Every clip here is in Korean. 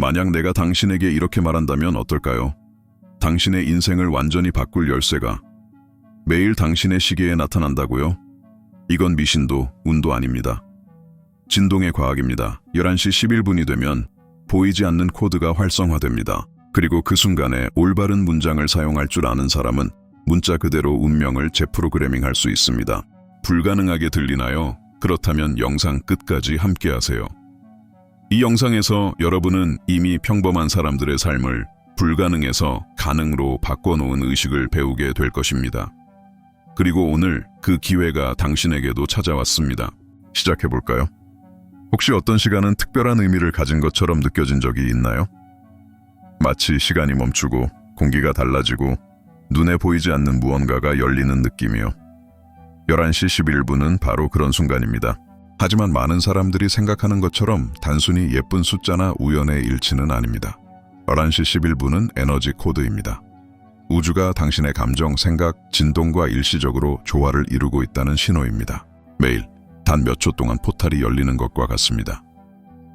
만약 내가 당신에게 이렇게 말한다면 어떨까요? 당신의 인생을 완전히 바꿀 열쇠가 매일 당신의 시계에 나타난다고요? 이건 미신도 운도 아닙니다. 진동의 과학입니다. 11시 11분이 되면 보이지 않는 코드가 활성화됩니다. 그리고 그 순간에 올바른 문장을 사용할 줄 아는 사람은 문자 그대로 운명을 재프로그래밍 할 수 있습니다. 불가능하게 들리나요? 그렇다면 영상 끝까지 함께 하세요. 이 영상에서 여러분은 이미 평범한 사람들의 삶을 불가능에서 가능으로 바꿔놓은 의식을 배우게 될 것입니다. 그리고 오늘 그 기회가 당신에게도 찾아왔습니다. 시작해볼까요? 혹시 어떤 시간은 특별한 의미를 가진 것처럼 느껴진 적이 있나요? 마치 시간이 멈추고 공기가 달라지고 눈에 보이지 않는 무언가가 열리는 느낌이요. 11시 11분은 바로 그런 순간입니다. 하지만 많은 사람들이 생각하는 것처럼 단순히 예쁜 숫자나 우연의 일치는 아닙니다. 11시 11분은 에너지 코드입니다. 우주가 당신의 감정, 생각, 진동과 일시적으로 조화를 이루고 있다는 신호입니다. 매일 단 몇 초 동안 포탈이 열리는 것과 같습니다.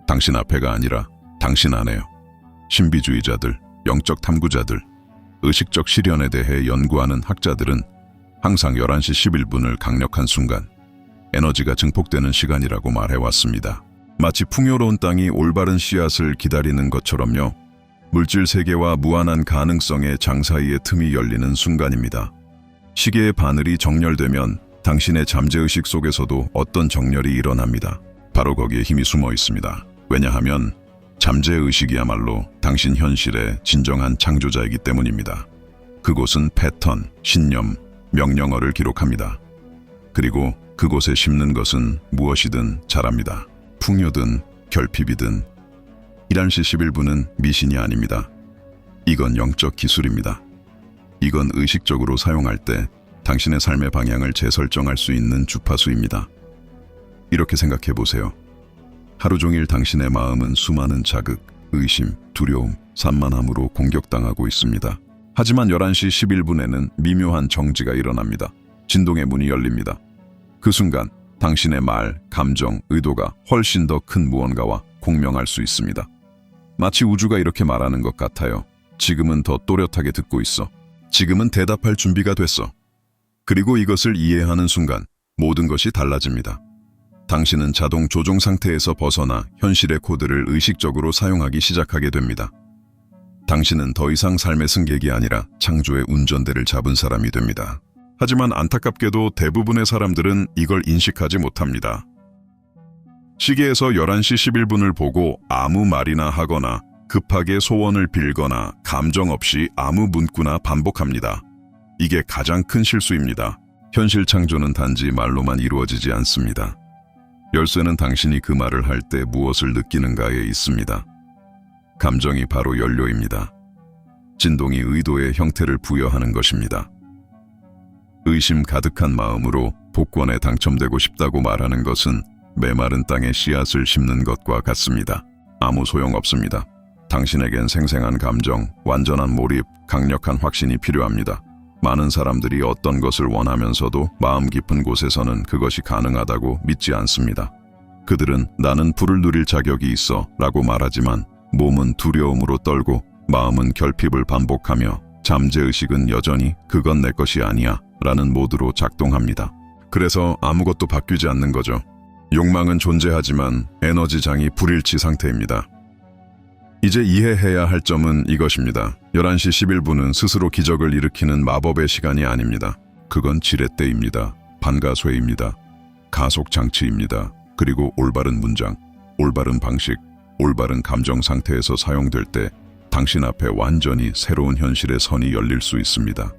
당신 앞에가 아니라 당신 안에요. 신비주의자들, 영적 탐구자들, 의식적 실현에 대해 연구하는 학자들은 항상 11시 11분을 강력한 순간, 에너지가 증폭되는 시간이라고 말해왔습니다. 마치 풍요로운 땅이 올바른 씨앗을 기다리는 것처럼요. 물질 세계와 무한한 가능성의 장 사이의 틈이 열리는 순간입니다. 시계의 바늘이 정렬되면 당신의 잠재의식 속에서도 어떤 정렬이 일어납니다. 바로 거기에 힘이 숨어 있습니다. 왜냐하면 잠재의식이야말로 당신 현실의 진정한 창조자이기 때문입니다. 그곳은 패턴, 신념, 명령어를 기록합니다. 그리고 그곳에 심는 것은 무엇이든 자랍니다. 풍요든 결핍이든 1한시 11분은 미신이 아닙니다. 이건 영적 기술입니다. 이건 의식적으로 사용할 때 당신의 삶의 방향을 재설정할 수 있는 주파수입니다. 이렇게 생각해 보세요. 하루 종일 당신의 마음은 수많은 자극, 의심, 두려움, 산만함으로 공격당하고 있습니다. 하지만 11시 11분에는 미묘한 정지가 일어납니다. 진동의 문이 열립니다. 그 순간 당신의 말, 감정, 의도가 훨씬 더 큰 무언가와 공명할 수 있습니다. 마치 우주가 이렇게 말하는 것 같아요. 지금은 더 또렷하게 듣고 있어. 지금은 대답할 준비가 됐어. 그리고 이것을 이해하는 순간 모든 것이 달라집니다. 당신은 자동 조종 상태에서 벗어나 현실의 코드를 의식적으로 사용하기 시작하게 됩니다. 당신은 더 이상 삶의 승객이 아니라 창조의 운전대를 잡은 사람이 됩니다. 하지만 안타깝게도 대부분의 사람들은 이걸 인식하지 못합니다. 시계에서 11시 11분을 보고 아무 말이나 하거나 급하게 소원을 빌거나 감정 없이 아무 문구나 반복합니다. 이게 가장 큰 실수입니다. 현실 창조는 단지 말로만 이루어지지 않습니다. 열쇠는 당신이 그 말을 할 때 무엇을 느끼는가에 있습니다. 감정이 바로 연료입니다. 진동이 의도의 형태를 부여하는 것입니다. 의심 가득한 마음으로 복권에 당첨되고 싶다고 말하는 것은 메마른 땅에 씨앗을 심는 것과 같습니다. 아무 소용 없습니다. 당신에겐 생생한 감정, 완전한 몰입, 강력한 확신이 필요합니다. 많은 사람들이 어떤 것을 원하면서도 마음 깊은 곳에서는 그것이 가능하다고 믿지 않습니다. 그들은 나는 불을 누릴 자격이 있어 라고 말하지만 몸은 두려움으로 떨고 마음은 결핍을 반복하며 잠재의식은 여전히 그건 내 것이 아니야 라는 모드로 작동합니다. 그래서 아무것도 바뀌지 않는 거죠. 욕망은 존재하지만 에너지장이 불일치 상태입니다. 이제 이해해야 할 점은 이것입니다. 11시 11분은 스스로 기적을 일으키는 마법의 시간이 아닙니다. 그건 지렛대입니다. 반가쇠입니다. 가속장치입니다. 그리고 올바른 문장, 올바른 방식, 올바른 감정 상태에서 사용될 때 당신 앞에 완전히 새로운 현실의 선이 열릴 수 있습니다.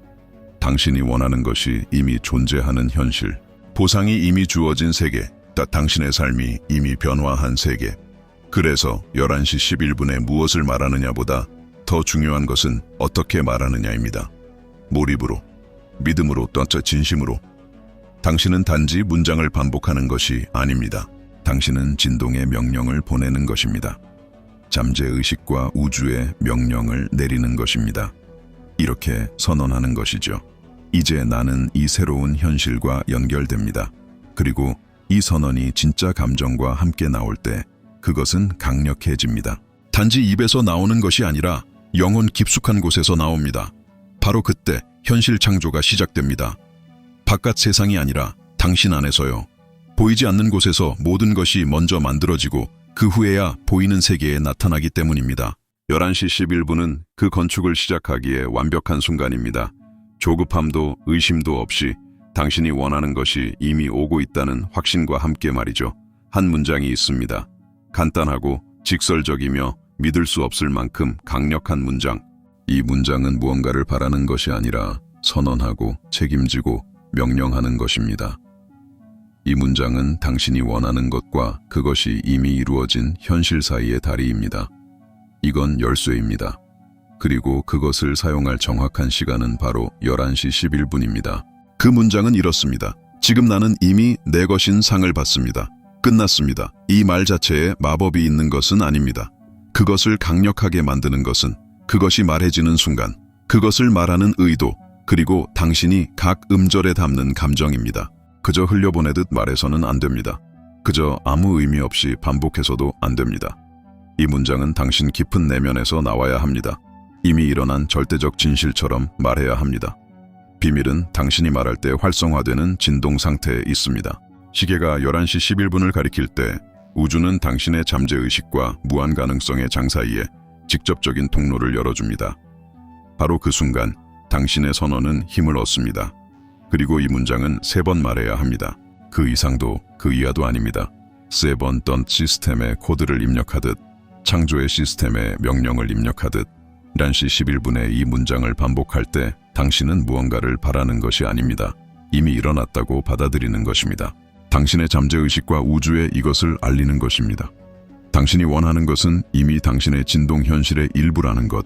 당신이 원하는 것이 이미 존재하는 현실, 보상이 이미 주어진 세계, 다 당신의 삶이 이미 변화한 세계. 그래서 11시 11분에 무엇을 말하느냐보다 더 중요한 것은 어떻게 말하느냐입니다. 몰입으로, 믿음으로 또한 진심으로. 당신은 단지 문장을 반복하는 것이 아닙니다. 당신은 진동의 명령을 보내는 것입니다. 잠재의식과 우주의 명령을 내리는 것입니다. 이렇게 선언하는 것이죠. 이제 나는 이 새로운 현실과 연결됩니다. 그리고 이 선언이 진짜 감정과 함께 나올 때 그것은 강력해집니다. 단지 입에서 나오는 것이 아니라 영혼 깊숙한 곳에서 나옵니다. 바로 그때 현실 창조가 시작됩니다. 바깥 세상이 아니라 당신 안에서요. 보이지 않는 곳에서 모든 것이 먼저 만들어지고 그 후에야 보이는 세계에 나타나기 때문입니다. 11시 11분은 그 건축을 시작하기에 완벽한 순간입니다. 조급함도 의심도 없이 당신이 원하는 것이 이미 오고 있다는 확신과 함께 말이죠. 한 문장이 있습니다. 간단하고 직설적이며 믿을 수 없을 만큼 강력한 문장. 이 문장은 무언가를 바라는 것이 아니라 선언하고 책임지고 명령하는 것입니다. 이 문장은 당신이 원하는 것과 그것이 이미 이루어진 현실 사이의 다리입니다. 이건 열쇠입니다. 그리고 그것을 사용할 정확한 시간은 바로 11시 11분입니다. 그 문장은 이렇습니다. 지금 나는 이미 내 것인 상을 받습니다. 끝났습니다. 이 말 자체에 마법이 있는 것은 아닙니다. 그것을 강력하게 만드는 것은 그것이 말해지는 순간, 그것을 말하는 의도, 그리고 당신이 각 음절에 담는 감정입니다. 그저 흘려보내듯 말해서는 안 됩니다. 그저 아무 의미 없이 반복해서도 안 됩니다. 이 문장은 당신 깊은 내면에서 나와야 합니다. 이미 일어난 절대적 진실처럼 말해야 합니다. 비밀은 당신이 말할 때 활성화되는 진동 상태에 있습니다. 시계가 11시 11분을 가리킬 때 우주는 당신의 잠재의식과 무한 가능성의 장 사이에 직접적인 통로를 열어줍니다. 바로 그 순간 당신의 선언은 힘을 얻습니다. 그리고 이 문장은 세 번 말해야 합니다. 그 이상도 그 이하도 아닙니다. 세번 던 시스템의 코드를 입력하듯 창조의 시스템에 명령을 입력하듯 11시 11분에 이 문장을 반복할 때 당신은 무언가를 바라는 것이 아닙니다. 이미 일어났다고 받아들이는 것입니다. 당신의 잠재의식과 우주에 이것을 알리는 것입니다. 당신이 원하는 것은 이미 당신의 진동 현실의 일부라는 것.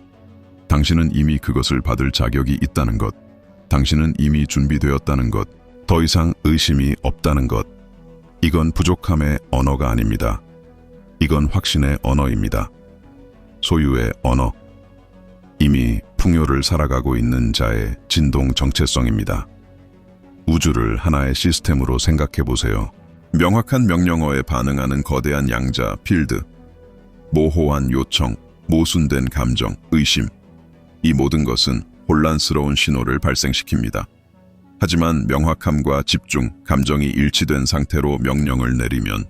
당신은 이미 그것을 받을 자격이 있다는 것. 당신은 이미 준비되었다는 것. 더 이상 의심이 없다는 것. 이건 부족함의 언어가 아닙니다. 이건 확신의 언어입니다. 소유의 언어. 이미 풍요를 살아가고 있는 자의 진동 정체성입니다. 우주를 하나의 시스템으로 생각해 보세요. 명확한 명령어에 반응하는 거대한 양자, 필드, 모호한 요청, 모순된 감정, 의심. 이 모든 것은 혼란스러운 신호를 발생시킵니다. 하지만 명확함과 집중, 감정이 일치된 상태로 명령을 내리면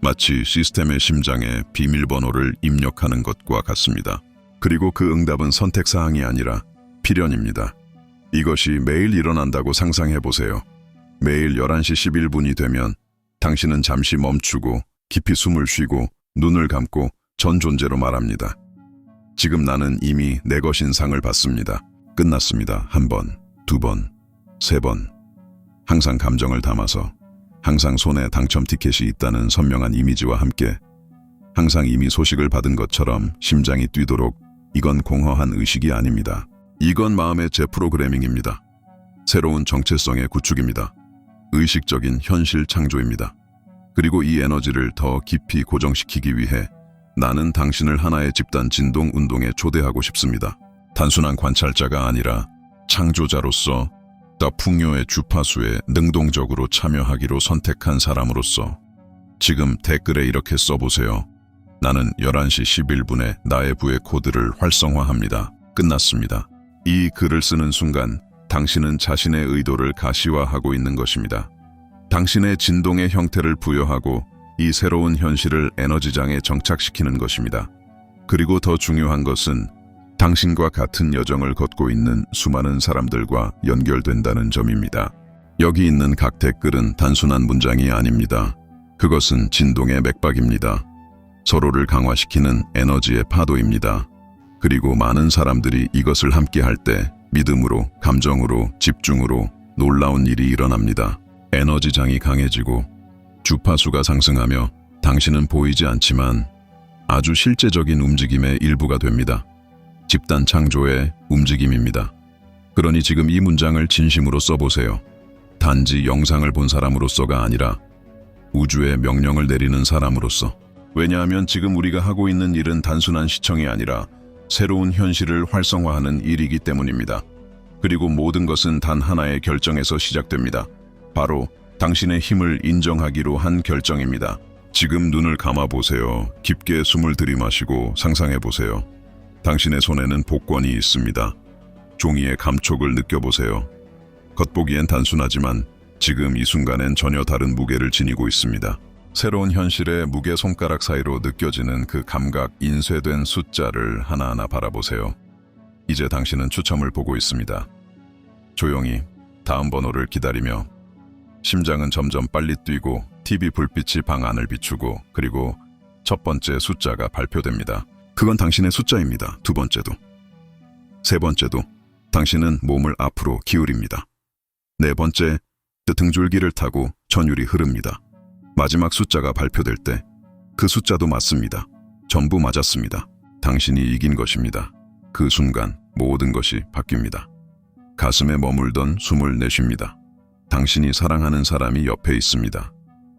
마치 시스템의 심장에 비밀번호를 입력하는 것과 같습니다. 그리고 그 응답은 선택사항이 아니라 필연입니다. 이것이 매일 일어난다고 상상해 보세요. 매일 11시 11분이 되면 당신은 잠시 멈추고 깊이 숨을 쉬고 눈을 감고 전 존재로 말합니다. 지금 나는 이미 내 것인 상을 받습니다. 끝났습니다. 한 번, 두 번, 세 번. 항상 감정을 담아서 항상 손에 당첨 티켓이 있다는 선명한 이미지와 함께 항상 이미 소식을 받은 것처럼 심장이 뛰도록 이건 공허한 의식이 아닙니다. 이건 마음의 재프로그래밍입니다. 새로운 정체성의 구축입니다. 의식적인 현실 창조입니다. 그리고 이 에너지를 더 깊이 고정시키기 위해 나는 당신을 하나의 집단 진동 운동에 초대하고 싶습니다. 단순한 관찰자가 아니라 창조자로서 더 풍요의 주파수에 능동적으로 참여하기로 선택한 사람으로서 지금 댓글에 이렇게 써보세요. 나는 11시 11분에 나의 부의 코드를 활성화합니다. 끝났습니다. 이 글을 쓰는 순간 당신은 자신의 의도를 가시화하고 있는 것입니다. 당신의 진동의 형태를 부여하고 이 새로운 현실을 에너지장에 정착시키는 것입니다. 그리고 더 중요한 것은 당신과 같은 여정을 걷고 있는 수많은 사람들과 연결된다는 점입니다. 여기 있는 각 댓글은 단순한 문장이 아닙니다. 그것은 진동의 맥박입니다. 서로를 강화시키는 에너지의 파도입니다. 그리고 많은 사람들이 이것을 함께 할 때 믿음으로, 감정으로, 집중으로 놀라운 일이 일어납니다. 에너지장이 강해지고 주파수가 상승하며 당신은 보이지 않지만 아주 실제적인 움직임의 일부가 됩니다. 집단 창조의 움직임입니다. 그러니 지금 이 문장을 진심으로 써보세요. 단지 영상을 본 사람으로서가 아니라 우주의 명령을 내리는 사람으로서. 왜냐하면 지금 우리가 하고 있는 일은 단순한 시청이 아니라 새로운 현실을 활성화하는 일이기 때문입니다. 그리고 모든 것은 단 하나의 결정에서 시작됩니다. 바로 당신의 힘을 인정하기로 한 결정입니다. 지금 눈을 감아 보세요. 깊게 숨을 들이마시고 상상해 보세요. 당신의 손에는 복권이 있습니다. 종이의 감촉을 느껴보세요. 겉보기엔 단순하지만 지금 이 순간엔 전혀 다른 무게를 지니고 있습니다. 새로운 현실의 무게 손가락 사이로 느껴지는 그 감각 인쇄된 숫자를 하나하나 바라보세요. 이제 당신은 추첨을 보고 있습니다. 조용히 다음 번호를 기다리며 심장은 점점 빨리 뛰고 TV 불빛이 방 안을 비추고 그리고 첫 번째 숫자가 발표됩니다. 그건 당신의 숫자입니다. 두 번째도. 세 번째도 당신은 몸을 앞으로 기울입니다. 네 번째, 그 등줄기를 타고 전율이 흐릅니다. 마지막 숫자가 발표될 때 그 숫자도 맞습니다. 전부 맞았습니다. 당신이 이긴 것입니다. 그 순간 모든 것이 바뀝니다. 가슴에 머물던 숨을 내쉽니다. 당신이 사랑하는 사람이 옆에 있습니다.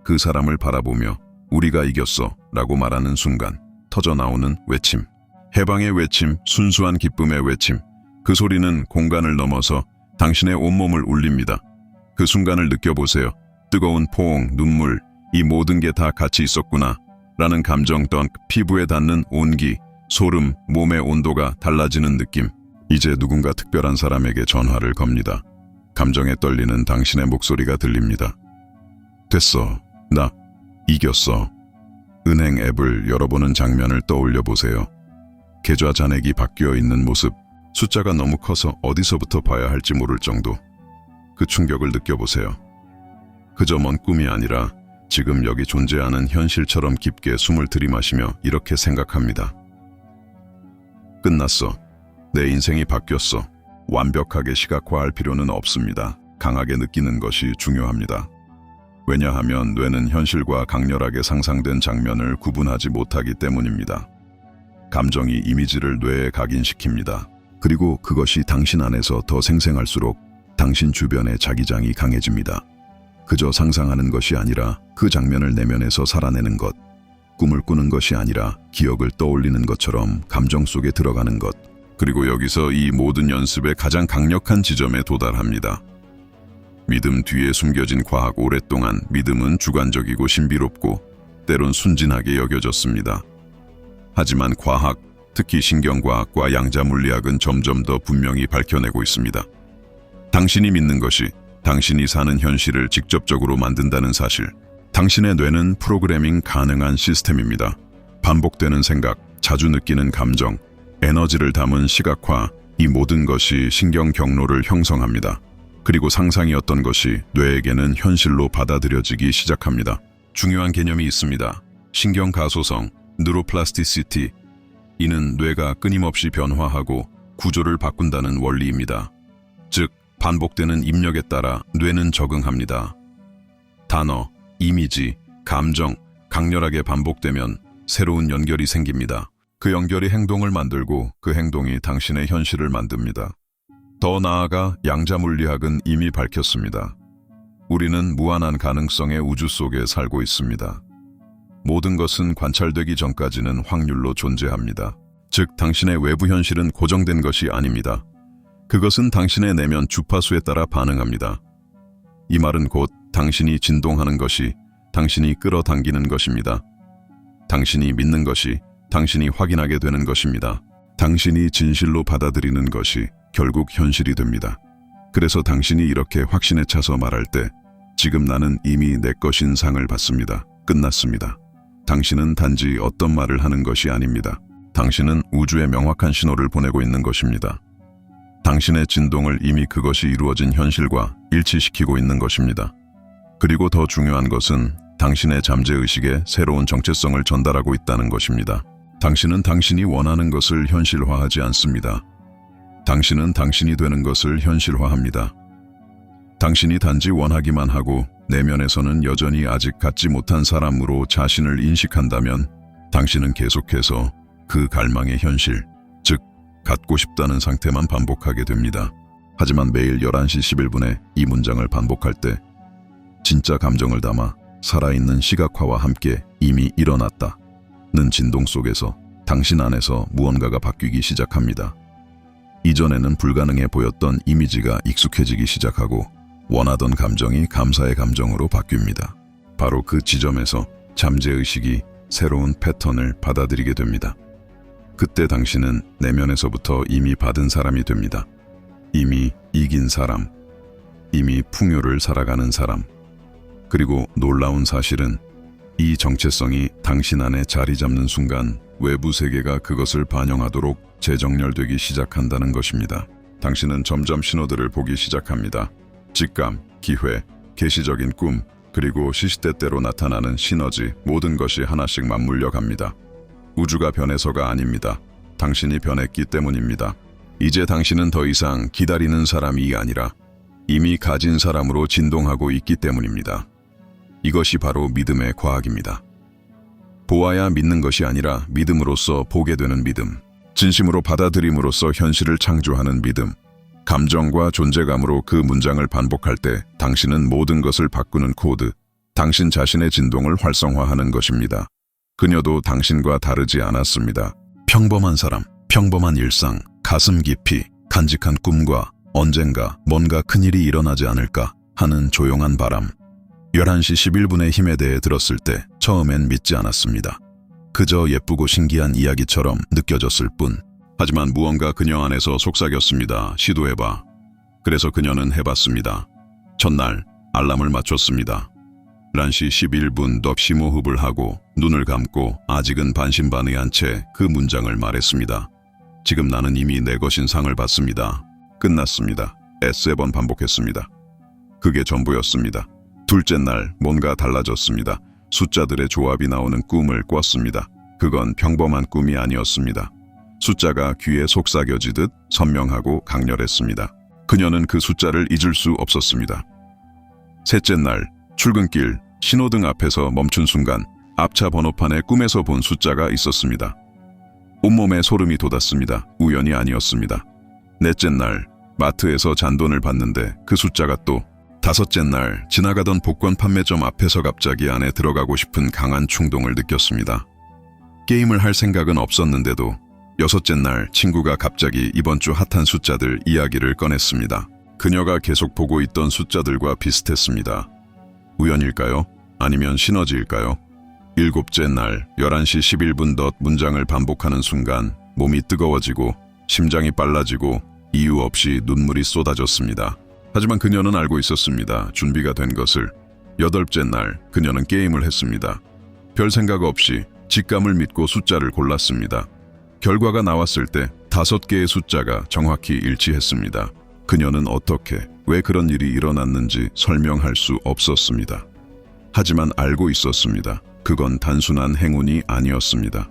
그 사람을 바라보며 우리가 이겼어 라고 말하는 순간 터져 나오는 외침. 해방의 외침, 순수한 기쁨의 외침. 그 소리는 공간을 넘어서 당신의 온몸을 울립니다. 그 순간을 느껴보세요. 뜨거운 포옹, 눈물, 이 모든 게 다 같이 있었구나. 라는 감정 던 피부에 닿는 온기, 소름, 몸의 온도가 달라지는 느낌. 이제 누군가 특별한 사람에게 전화를 겁니다. 감정에 떨리는 당신의 목소리가 들립니다. 됐어. 나 이겼어. 은행 앱을 열어보는 장면을 떠올려 보세요. 계좌 잔액이 바뀌어 있는 모습, 숫자가 너무 커서 어디서부터 봐야 할지 모를 정도. 그 충격을 느껴보세요. 그저 먼 꿈이 아니라 지금 여기 존재하는 현실처럼 깊게 숨을 들이마시며 이렇게 생각합니다. 끝났어. 내 인생이 바뀌었어. 완벽하게 시각화할 필요는 없습니다. 강하게 느끼는 것이 중요합니다. 왜냐하면 뇌는 현실과 강렬하게 상상된 장면을 구분하지 못하기 때문입니다. 감정이 이미지를 뇌에 각인시킵니다. 그리고 그것이 당신 안에서 더 생생할수록 당신 주변의 자기장이 강해집니다. 그저 상상하는 것이 아니라 그 장면을 내면에서 살아내는 것, 꿈을 꾸는 것이 아니라 기억을 떠올리는 것처럼 감정 속에 들어가는 것, 그리고 여기서 이 모든 연습의 가장 강력한 지점에 도달합니다. 믿음 뒤에 숨겨진 과학 오랫동안 믿음은 주관적이고 신비롭고 때론 순진하게 여겨졌습니다. 하지만 과학, 특히 신경과학과 양자물리학은 점점 더 분명히 밝혀내고 있습니다. 당신이 믿는 것이 당신이 사는 현실을 직접적으로 만든다는 사실. 당신의 뇌는 프로그래밍 가능한 시스템입니다. 반복되는 생각, 자주 느끼는 감정, 에너지를 담은 시각화, 이 모든 것이 신경 경로를 형성합니다. 그리고 상상이었던 것이 뇌에게는 현실로 받아들여지기 시작합니다. 중요한 개념이 있습니다. 신경 가소성, 뉴로플라스티시티. 이는 뇌가 끊임없이 변화하고 구조를 바꾼다는 원리입니다. 즉, 반복되는 입력에 따라 뇌는 적응합니다. 단어, 이미지, 감정, 강렬하게 반복되면 새로운 연결이 생깁니다. 그 연결이 행동을 만들고 그 행동이 당신의 현실을 만듭니다. 더 나아가 양자물리학은 이미 밝혔습니다. 우리는 무한한 가능성의 우주 속에 살고 있습니다. 모든 것은 관찰되기 전까지는 확률로 존재합니다. 즉, 당신의 외부 현실은 고정된 것이 아닙니다. 그것은 당신의 내면 주파수에 따라 반응합니다. 이 말은 곧 당신이 진동하는 것이 당신이 끌어당기는 것입니다. 당신이 믿는 것이 당신이 확인하게 되는 것입니다. 당신이 진실로 받아들이는 것이 결국 현실이 됩니다. 그래서 당신이 이렇게 확신에 차서 말할 때 지금 나는 이미 내 것인 상을 받습니다. 끝났습니다. 당신은 단지 어떤 말을 하는 것이 아닙니다. 당신은 우주에 명확한 신호를 보내고 있는 것입니다. 당신의 진동을 이미 그것이 이루어진 현실과 일치시키고 있는 것입니다. 그리고 더 중요한 것은 당신의 잠재의식에 새로운 정체성을 전달하고 있다는 것입니다. 당신은 당신이 원하는 것을 현실화하지 않습니다. 당신은 당신이 되는 것을 현실화합니다. 당신이 단지 원하기만 하고 내면에서는 여전히 아직 갖지 못한 사람으로 자신을 인식한다면 당신은 계속해서 그 갈망의 현실, 즉, 갖고 싶다는 상태만 반복하게 됩니다. 하지만 매일 11시 11분에 이 문장을 반복할 때 진짜 감정을 담아 살아있는 시각화와 함께 이미 일어났다. 는 진동 속에서 당신 안에서 무언가가 바뀌기 시작합니다. 이전에는 불가능해 보였던 이미지가 익숙해지기 시작하고 원하던 감정이 감사의 감정으로 바뀝니다. 바로 그 지점에서 잠재의식이 새로운 패턴을 받아들이게 됩니다. 그때 당신은 내면에서부터 이미 받은 사람이 됩니다. 이미 이긴 사람, 이미 풍요를 살아가는 사람. 그리고 놀라운 사실은 이 정체성이 당신 안에 자리 잡는 순간 외부 세계가 그것을 반영하도록 재정렬되기 시작한다는 것입니다. 당신은 점점 신호들을 보기 시작합니다. 직감, 기회, 계시적인 꿈, 그리고 시시때때로 나타나는 시너지 모든 것이 하나씩 맞물려 갑니다. 우주가 변해서가 아닙니다. 당신이 변했기 때문입니다. 이제 당신은 더 이상 기다리는 사람이 아니라 이미 가진 사람으로 진동하고 있기 때문입니다. 이것이 바로 믿음의 과학입니다. 보아야 믿는 것이 아니라 믿음으로써 보게 되는 믿음, 진심으로 받아들임으로써 현실을 창조하는 믿음, 감정과 존재감으로 그 문장을 반복할 때 당신은 모든 것을 바꾸는 코드, 당신 자신의 진동을 활성화하는 것입니다. 그녀도 당신과 다르지 않았습니다. 평범한 사람, 평범한 일상, 가슴 깊이, 간직한 꿈과 언젠가 뭔가 큰일이 일어나지 않을까 하는 조용한 바람. 11시 11분의 힘에 대해 들었을 때 처음엔 믿지 않았습니다. 그저 예쁘고 신기한 이야기처럼 느껴졌을 뿐. 하지만 무언가 그녀 안에서 속삭였습니다. 시도해봐. 그래서 그녀는 해봤습니다. 첫날 알람을 맞췄습니다. 11시 11분 덕 심호흡을 하고 눈을 감고 아직은 반신반의한 채 그 문장을 말했습니다. 지금 나는 이미 내 것인 상을 받습니다. 끝났습니다. S 번 반복했습니다. 그게 전부였습니다. 둘째 날 뭔가 달라졌습니다. 숫자들의 조합이 나오는 꿈을 꿨습니다. 그건 평범한 꿈이 아니었습니다. 숫자가 귀에 속삭여지듯 선명하고 강렬했습니다. 그녀는 그 숫자를 잊을 수 없었습니다. 셋째 날 출근길 신호등 앞에서 멈춘 순간 앞차 번호판에 꿈에서 본 숫자가 있었습니다. 온몸에 소름이 돋았습니다. 우연이 아니었습니다. 넷째 날 마트에서 잔돈을 받는데 그 숫자가 또 다섯째 날 지나가던 복권 판매점 앞에서 갑자기 안에 들어가고 싶은 강한 충동을 느꼈습니다. 게임을 할 생각은 없었는데도 여섯째 날 친구가 갑자기 이번 주 핫한 숫자들 이야기를 꺼냈습니다. 그녀가 계속 보고 있던 숫자들과 비슷했습니다. 우연일까요? 아니면 시너지일까요? 일곱째 날 11시 11분 덧 문장을 반복하는 순간 몸이 뜨거워지고 심장이 빨라지고 이유 없이 눈물이 쏟아졌습니다. 하지만 그녀는 알고 있었습니다. 준비가 된 것을. 여덟째 날 그녀는 게임을 했습니다. 별 생각 없이 직감을 믿고 숫자를 골랐습니다. 결과가 나왔을 때 다섯 개의 숫자가 정확히 일치했습니다. 그녀는 어떻게, 왜 그런 일이 일어났는지 설명할 수 없었습니다. 하지만 알고 있었습니다. 그건 단순한 행운이 아니었습니다.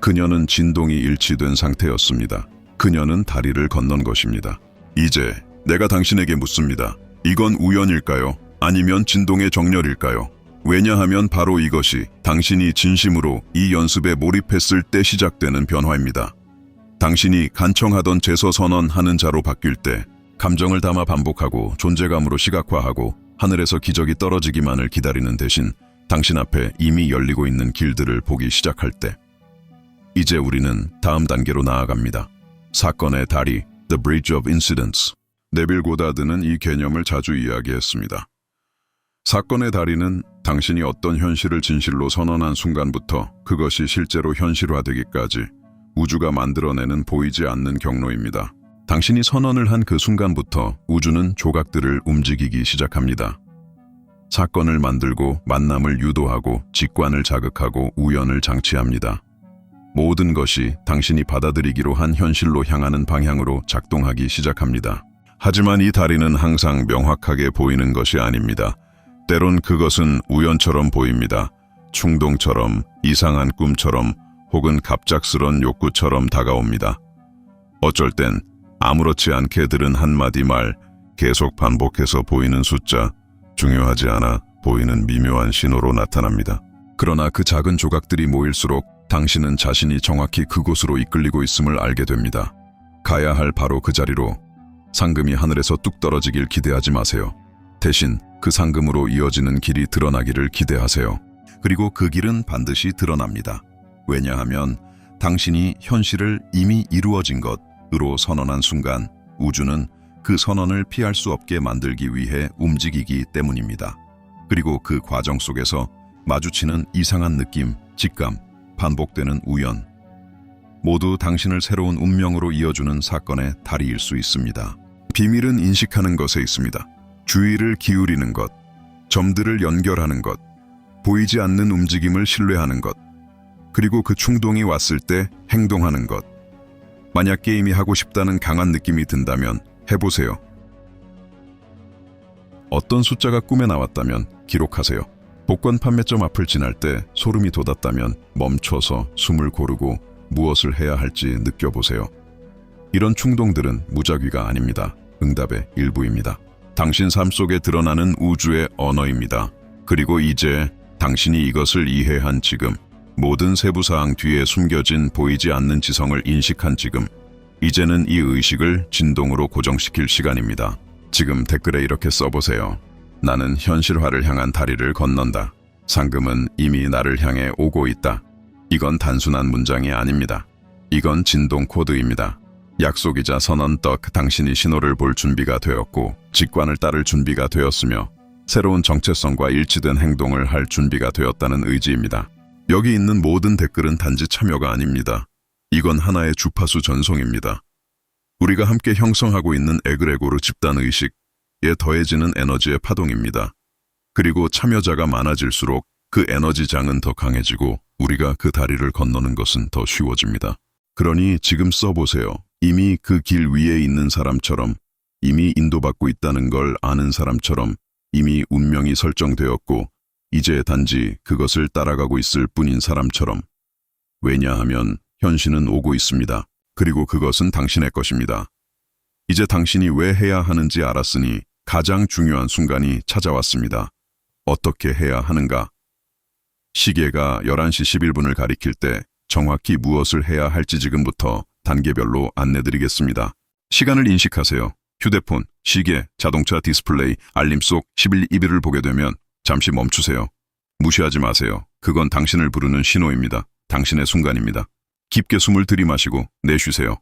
그녀는 진동이 일치된 상태였습니다. 그녀는 다리를 건넌 것입니다. 이제 내가 당신에게 묻습니다. 이건 우연일까요? 아니면 진동의 정렬일까요? 왜냐하면 바로 이것이 당신이 진심으로 이 연습에 몰입했을 때 시작되는 변화입니다. 당신이 간청하던 제서 선언하는 자로 바뀔 때 감정을 담아 반복하고 존재감으로 시각화하고 하늘에서 기적이 떨어지기만을 기다리는 대신 당신 앞에 이미 열리고 있는 길들을 보기 시작할 때 이제 우리는 다음 단계로 나아갑니다. 사건의 다리, The Bridge of Incidents. 네빌 고다드는 이 개념을 자주 이야기했습니다. 사건의 다리는 당신이 어떤 현실을 진실로 선언한 순간부터 그것이 실제로 현실화되기까지 우주가 만들어내는 보이지 않는 경로입니다. 당신이 선언을 한 그 순간부터 우주는 조각들을 움직이기 시작합니다. 사건을 만들고 만남을 유도하고 직관을 자극하고 우연을 장치합니다. 모든 것이 당신이 받아들이기로 한 현실로 향하는 방향으로 작동하기 시작합니다. 하지만 이 다리는 항상 명확하게 보이는 것이 아닙니다. 때론 그것은 우연처럼 보입니다. 충동처럼, 이상한 꿈처럼, 혹은 갑작스런 욕구처럼 다가옵니다. 어쩔 땐 아무렇지 않게 들은 한마디 말, 계속 반복해서 보이는 숫자, 중요하지 않아 보이는 미묘한 신호로 나타납니다. 그러나 그 작은 조각들이 모일수록 당신은 자신이 정확히 그곳으로 이끌리고 있음을 알게 됩니다. 가야 할 바로 그 자리로 상금이 하늘에서 뚝 떨어지길 기대하지 마세요. 대신 그 상금으로 이어지는 길이 드러나기를 기대하세요. 그리고 그 길은 반드시 드러납니다. 왜냐하면 당신이 현실을 이미 이루어진 것으로 선언한 순간 우주는 그 선언을 피할 수 없게 만들기 위해 움직이기 때문입니다. 그리고 그 과정 속에서 마주치는 이상한 느낌, 직감, 반복되는 우연. 모두 당신을 새로운 운명으로 이어주는 사건의 다리일 수 있습니다. 비밀은 인식하는 것에 있습니다. 주의를 기울이는 것, 점들을 연결하는 것, 보이지 않는 움직임을 신뢰하는 것, 그리고 그 충동이 왔을 때 행동하는 것. 만약 게임이 하고 싶다는 강한 느낌이 든다면 해보세요. 어떤 숫자가 꿈에 나왔다면 기록하세요. 복권 판매점 앞을 지날 때 소름이 돋았다면 멈춰서 숨을 고르고 무엇을 해야 할지 느껴보세요. 이런 충동들은 무작위가 아닙니다. 응답의 일부입니다. 당신 삶 속에 드러나는 우주의 언어입니다. 그리고 이제 당신이 이것을 이해한 지금, 모든 세부사항 뒤에 숨겨진 보이지 않는 지성을 인식한 지금, 이제는 이 의식을 진동으로 고정시킬 시간입니다. 지금 댓글에 이렇게 써보세요. 나는 현실화를 향한 다리를 건넌다. 상금은 이미 나를 향해 오고 있다. 이건 단순한 문장이 아닙니다. 이건 진동 코드입니다. 약속이자 선언 떡 당신이 신호를 볼 준비가 되었고 직관을 따를 준비가 되었으며 새로운 정체성과 일치된 행동을 할 준비가 되었다는 의지입니다. 여기 있는 모든 댓글은 단지 참여가 아닙니다. 이건 하나의 주파수 전송입니다. 우리가 함께 형성하고 있는 에그레고르 집단 의식에 더해지는 에너지의 파동입니다. 그리고 참여자가 많아질수록 그 에너지장은 더 강해지고 우리가 그 다리를 건너는 것은 더 쉬워집니다. 그러니 지금 써보세요. 이미 그 길 위에 있는 사람처럼, 이미 인도받고 있다는 걸 아는 사람처럼, 이미 운명이 설정되었고, 이제 단지 그것을 따라가고 있을 뿐인 사람처럼. 왜냐하면 현실은 오고 있습니다. 그리고 그것은 당신의 것입니다. 이제 당신이 왜 해야 하는지 알았으니 가장 중요한 순간이 찾아왔습니다. 어떻게 해야 하는가? 시계가 11시 11분을 가리킬 때 정확히 무엇을 해야 할지 지금부터 단계별로 안내드리겠습니다. 시간을 인식하세요. 휴대폰, 시계, 자동차 디스플레이, 알림 속 11, 2비를 보게 되면 잠시 멈추세요. 무시하지 마세요. 그건 당신을 부르는 신호입니다. 당신의 순간입니다. 깊게 숨을 들이마시고 내쉬세요.